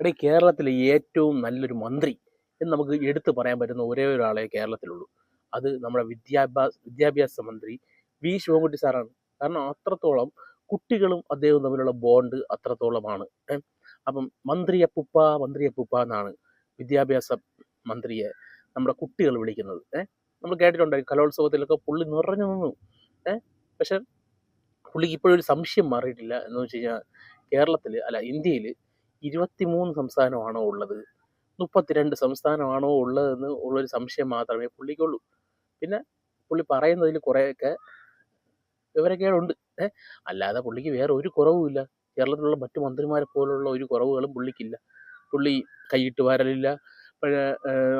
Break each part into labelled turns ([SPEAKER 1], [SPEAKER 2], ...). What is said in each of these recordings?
[SPEAKER 1] എടേ കേരളത്തിലെ ഏറ്റവും നല്ലൊരു മന്ത്രി എന്ന് നമുക്ക് എടുത്തു പറയാൻ പറ്റുന്ന ഒരേ ഒരാളെ കേരളത്തിലുള്ളൂ. അത് നമ്മുടെ വിദ്യാഭ്യാസ വിദ്യാഭ്യാസ മന്ത്രി വി. ശിവൻകുട്ടി സാറാണ്. കാരണം അത്രത്തോളം കുട്ടികളും അദ്ദേഹവും തമ്മിലുള്ള ബോണ്ട് അത്രത്തോളമാണ്? അപ്പം മന്ത്രി അപ്പുപ്പ മന്ത്രി അപ്പുപ്പ എന്നാണ് വിദ്യാഭ്യാസ മന്ത്രിയെ നമ്മുടെ കുട്ടികൾ വിളിക്കുന്നത്. ഏഹ് നമ്മൾ കേട്ടിട്ടുണ്ട് കലോത്സവത്തിലൊക്കെ പുള്ളി നിറഞ്ഞു നിന്നു. ഏഹ് പക്ഷെ പുള്ളിക്ക് ഇപ്പോഴൊരു സംശയം മാറിയിട്ടില്ല. എന്ന് വെച്ച് കഴിഞ്ഞാൽ കേരളത്തിൽ അല്ല ഇന്ത്യയിൽ ഇരുപത്തിമൂന്ന് സംസ്ഥാനമാണോ ഉള്ളത്? മുപ്പത്തിരണ്ട് സംസ്ഥാനമാണോ ഉള്ളതെന്ന് ഉള്ളൊരു സംശയം മാത്രമേ പുള്ളിക്കുള്ളൂ. പിന്നെ പുള്ളി പറയുന്നതിൽ കുറേയൊക്കെ വിവരക്കേടുണ്ട്. ഏഹ് അല്ലാതെ പുള്ളിക്ക് വേറെ ഒരു കുറവുമില്ല. കേരളത്തിലുള്ള മറ്റു മന്ത്രിമാരെ പോലുള്ള ഒരു കുറവുകളും പുള്ളിക്കില്ല. പുള്ളി കൈയിട്ട് വരലില്ല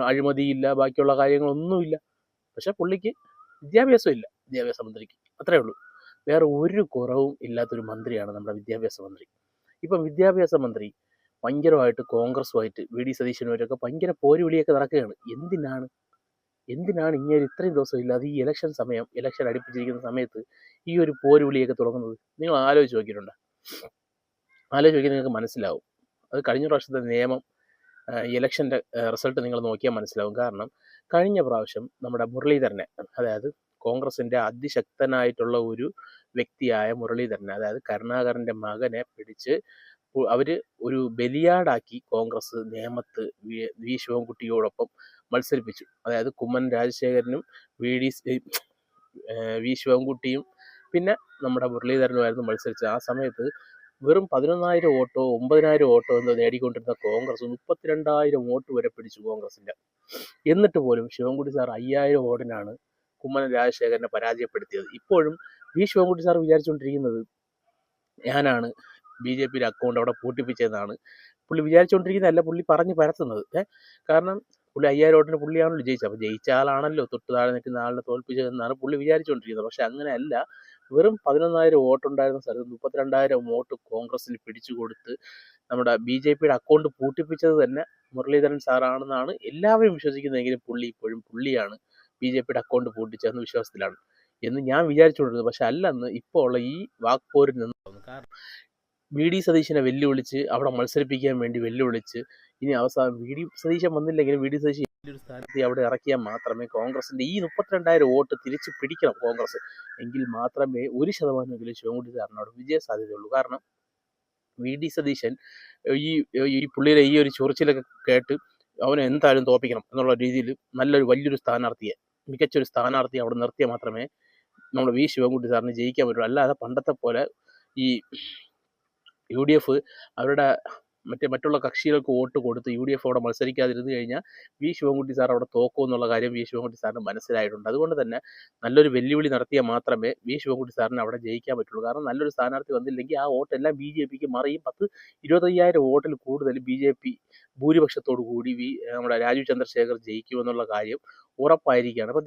[SPEAKER 1] അഴിമതിയില്ല ബാക്കിയുള്ള കാര്യങ്ങളൊന്നുമില്ല. പക്ഷെ പുള്ളിക്ക് വിദ്യാഭ്യാസം ഇല്ല വിദ്യാഭ്യാസ മന്ത്രിക്ക്. അത്രേ ഉള്ളൂ. വേറെ ഒരു കുറവും ഇല്ലാത്തൊരു മന്ത്രിയാണ് നമ്മുടെ വിദ്യാഭ്യാസ മന്ത്രി. ഇപ്പം വിദ്യാഭ്യാസ മന്ത്രി ഭയങ്കരമായിട്ട് കോൺഗ്രസുമായിട്ട് വി ഡി സതീശനുമായിട്ടൊക്കെ ഭയങ്കര പോരുവിളിയൊക്കെ നടക്കുകയാണ്. എന്തിനാണ്? എന്തിനാണ് ഇങ്ങനെ ഇത്രയും ദിവസം ഇല്ലാതെ ഈ ഇലക്ഷൻ സമയം ഇലക്ഷൻ അടുപ്പിച്ചിരിക്കുന്ന സമയത്ത് ഈ ഒരു പോരുവിളിയൊക്കെ തുടങ്ങുന്നത്? നിങ്ങൾ ആലോചിച്ച് നോക്കിയിട്ടുണ്ടോ? ആലോചിച്ച് നോക്കി നിങ്ങൾക്ക് മനസ്സിലാവും. അത് കഴിഞ്ഞ പ്രാവശ്യത്തെ നിയമം ഇലക്ഷന്റെ റിസൾട്ട് നിങ്ങൾ നോക്കിയാൽ മനസ്സിലാവും. കാരണം കഴിഞ്ഞ പ്രാവശ്യം നമ്മുടെ മുരളീധരനെ അതായത് കോൺഗ്രസിന്റെ അതിശക്തനായിട്ടുള്ള ഒരു വ്യക്തിയായ മുരളീധരനെ അതായത് കരുണാകരന്റെ മകനെ പിടിച്ച് അവർ ഒരു ബലിയാടാക്കി കോൺഗ്രസ് നേമത്ത് വി ശിവൻകുട്ടിയോടൊപ്പം മത്സരിപ്പിച്ചു. അതായത് കുമ്മൻ രാജശേഖരനും വി ഡി വി ശിവൻകുട്ടിയും പിന്നെ നമ്മുടെ മുരളീധരനുമായിരുന്നു മത്സരിച്ചത്. ആ സമയത്ത് വെറും പതിനൊന്നായിരം വോട്ടോ ഒമ്പതിനായിരം വോട്ടോ എന്ന് നേടിക്കൊണ്ടിരുന്ന കോൺഗ്രസ് മുപ്പത്തിരണ്ടായിരം വോട്ട് വരെ പിടിച്ചു കോൺഗ്രസിന്റെ. എന്നിട്ട് പോലും ശിവൻകുട്ടി സാർ അയ്യായിരം വോട്ടിനാണ് കുമ്മനം രാജശേഖരനെ പരാജയപ്പെടുത്തിയത്. ഇപ്പോഴും വി ശിവൻകുട്ടി സാർ വിചാരിച്ചുകൊണ്ടിരിക്കുന്നത് ഞാനാണ് ബി ജെ പിയുടെ അക്കൗണ്ട് അവിടെ പൂട്ടിപ്പിച്ചതെന്നാണ് പുള്ളി വിചാരിച്ചുകൊണ്ടിരിക്കുന്നതല്ല പുള്ളി പറഞ്ഞ് പരത്തുന്നത്. കാരണം പുള്ളി അയ്യായിരം വോട്ടിന് പുള്ളിയാണല്ലോ ജയിച്ചത്. അപ്പോൾ ജയിച്ച ആളാണല്ലോ തൊട്ട് താഴെ നിൽക്കുന്ന ആളിനെ തോൽപ്പിച്ചതെന്നാണ് പുള്ളി വിചാരിച്ചുകൊണ്ടിരിക്കുന്നത് പക്ഷെ അങ്ങനെയല്ല. വെറും പതിനൊന്നായിരം വോട്ടുണ്ടായിരുന്ന സ്ഥലത്ത് മുപ്പത്തിരണ്ടായിരം വോട്ട് കോൺഗ്രസിന് പിടിച്ചു കൊടുത്ത് നമ്മുടെ ബി ജെ പിയുടെ അക്കൗണ്ട് പൂട്ടിപ്പിച്ചത് തന്നെ മുരളീധരൻ സാറാണെന്നാണ് എല്ലാവരും വിശ്വസിക്കുന്നതെങ്കിലും പുള്ളി ഇപ്പോഴും പുള്ളിയാണ് ബി ജെ പിയുടെ അക്കൗണ്ട് പൂട്ടിച്ചതെന്ന് വിശ്വാസത്തിലാണ് എന്ന് ഞാൻ വിചാരിച്ചുകൊണ്ടിരുന്നത് പക്ഷെ അല്ലെന്ന് ഇപ്പോൾ ഉള്ള ഈ വാക്പോരിൽ നിന്ന് കാരണം വി ഡി സതീശനെ വെല്ലുവിളിച്ച് അവിടെ മത്സരിപ്പിക്കാൻ വേണ്ടി വെല്ലുവിളിച്ച് ഇനി അവസാനം വി ഡി സതീശൻ വന്നില്ലെങ്കിലും വി ഡി സതീശൻ ഒരു സ്ഥാനത്ത് അവിടെ ഇറക്കിയാൽ മാത്രമേ കോൺഗ്രസിന്റെ ഈ മുപ്പത്തിരണ്ടായിരം വോട്ട് തിരിച്ചു പിടിക്കണം കോൺഗ്രസ്. എങ്കിൽ മാത്രമേ ഒരു ശതമാനമെങ്കിലും ശിവൻകുട്ടി സാറിനോട് വിജയ സാധ്യതയുള്ളൂ. കാരണം വി ഡി സതീശൻ ഈ ഈ പുള്ളിയുടെ ഈ ഒരു ചൊറിച്ചിലൊക്കെ കേട്ട് അവനെ എന്തായാലും തോപ്പിക്കണം എന്നുള്ള രീതിയിൽ നല്ലൊരു വലിയൊരു സ്ഥാനാർത്ഥിയെ മികച്ചൊരു സ്ഥാനാർത്ഥിയെ അവിടെ നിർത്തിയാൽ മാത്രമേ നമ്മുടെ വി ശിവൻകുട്ടി സാറിന് ജയിക്കാൻ പറ്റുള്ളൂ. അല്ലാതെ പണ്ടത്തെ പോലെ ഈ യു ഡി എഫ് അവരുടെ മറ്റേ മറ്റുള്ള കക്ഷികൾക്ക് വോട്ട് കൊടുത്ത് യു ഡി എഫ് അവിടെ മത്സരിക്കാതിരുന്നു കഴിഞ്ഞാൽ വി ശിവൻകുട്ടി സാർ അവിടെ തോക്കും എന്നുള്ള കാര്യം വി ശിവൻകുട്ടി സാറിന് മനസ്സിലായിട്ടുണ്ട്. അതുകൊണ്ട് തന്നെ നല്ലൊരു വെല്ലുവിളി നടത്തിയാൽ മാത്രമേ വി ശിവൻകുട്ടി സാറിന് അവിടെ ജയിക്കാൻ പറ്റുള്ളൂ. കാരണം നല്ലൊരു സ്ഥാനാർത്ഥി വന്നില്ലെങ്കിൽ ആ വോട്ടെല്ലാം ബി ജെ പിക്ക് മറിയും. പത്ത് ഇരുപത്തയ്യായിരം വോട്ടിൽ കൂടുതൽ ബി ജെ പി ഭൂരിപക്ഷത്തോടു കൂടി വി നമ്മുടെ രാജീവ് ചന്ദ്രശേഖർ ജയിക്കുമെന്നുള്ള കാര്യം ഉറപ്പായിരിക്കുകയാണ്.